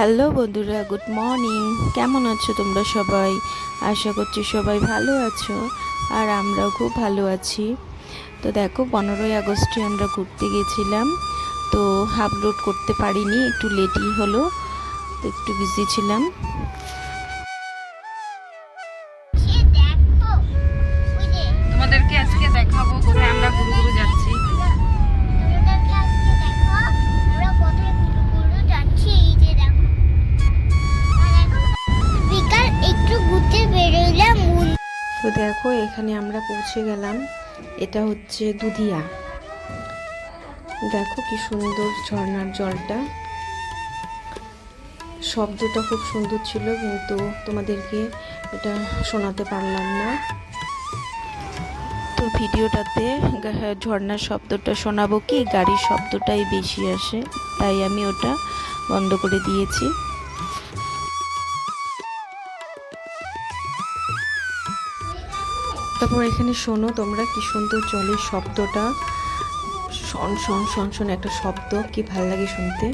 Hello বন্ধুরা good morning. কেমন আছো তোমরা সবাই? আশা করছি সবাই ভালো আছো আর আমরাও খুব ভালো আছি। তো দেখো পনেরোই আগস্টে আমরা ঘুরতে গেছিলাম। তো হাফ লোড করতে পারিনি একটু লেটই হলো তো একটু বিজি ছিলাম। তোমাদেরকে আজকে দেখাবো কোথায় আমরা ঘুরু তো দেখো, এখানে আমরা পৌঁছে গেলাম। এটা হচ্ছে দুধিয়া। দেখো কি সুন্দর ঝর্ণার জলটা। শব্দটা খুব সুন্দর ছিল, কিন্তু তোমাদেরকে এটা শোনাতে পারলাম না। তো ভিডিওটাতে ঝর্ণার শব্দটা শোনাবো কি? গাড়ির শব্দটাই বেশি আসে, তাই আমি ওটা বন্ধ করে দিয়েছি। তারপর এখানে শোনো তোমরা কি সুন্দর জলের শব্দটা। শন শন শন শন একটা শব্দ, কি ভালো লাগে শুনতে।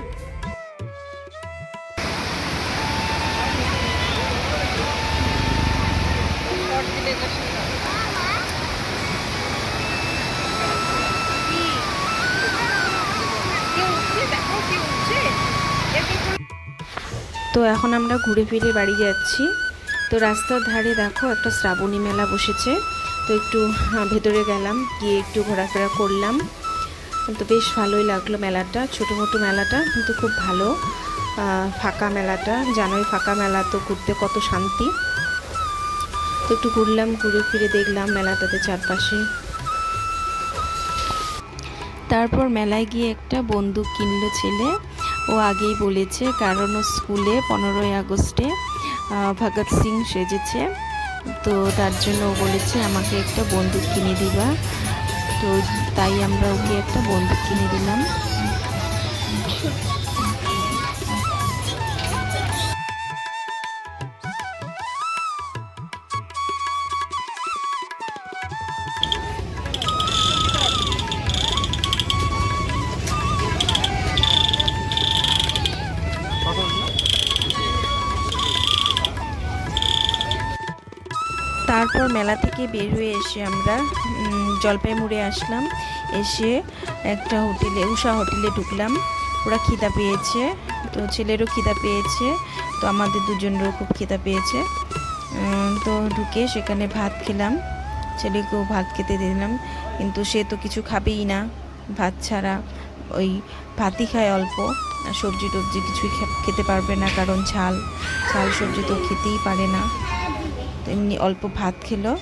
তো এখন আমরা ঘুরে ফিরে বাড়ি যাচ্ছি। তো রাস্তার ধারে দেখো একটা শ্রাবণী মেলা বসেছে। তো একটু ভেতরে গেলাম, গিয়ে একটু ঘোরাফেরা করলাম। তো বেশ ভালোই লাগল মেলাটা, ছোটো মোটো মেলাটা, কিন্তু খুব ভালো। ফাঁকা মেলাটা, জানোই ফাঁকা মেলা তো ঘুরতে কত শান্তি। তো একটু ঘুরলাম, ঘুরে ফিরে দেখলাম মেলাটাতে চারপাশে। তারপর মেলায় গিয়ে একটা বন্দুক কিনলো ছেলে। ও আগেই বলেছে, কারণ ও স্কুলে পনেরোই আগস্টে ভগৎ সিং সেজেছে। তো তার জন্য ও বলেছে, আমাকে একটা বন্দুক কিনে দিবা। তো তাই আমরা ওকে একটা বন্দুক কিনে দিলাম। তারপর মেলা থেকে বের হয়ে এসে আমরা উম, জলপাইগুড়ি আসলাম। এসে একটা হোটেলে উষা হোটেলে ঢুকলাম। ওরা খিদা পেয়েছে তো ছেলেরও খিদা পেয়েছে তো আমাদের দুজনেরও খুব খিদা পেয়েছে। তো ঢুকে সেখানে ভাত খেলাম। ছেলেকেও ভাত খেতে দিলাম কিন্তু সে তো কিছু খাবেই না। ভাত ছাড়া ওই ভাতই খায় অল্প আর সবজি টবজি কিছুই খেতে পারবে না কারণ ঝাল। ঝাল সবজি তো খেতেই পারে না। এমনি অল্প ভাত খেলো।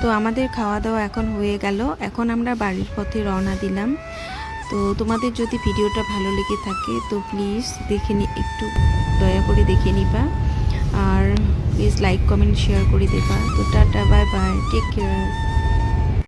তো আমাদের খাওয়া দাওয়া এখন হয়ে গেল। এখন আমরা বাড়ির পথে রওনা দিলাম। তো তোমাদের যদি ভিডিওটা ভালো লেগে থাকে, তো প্লিজ দেখে নি একটু দয়া করে দেখে নিবা। আর প্লিজ লাইক কমেন্ট শেয়ার করে দেবা। তো tata bye bye take care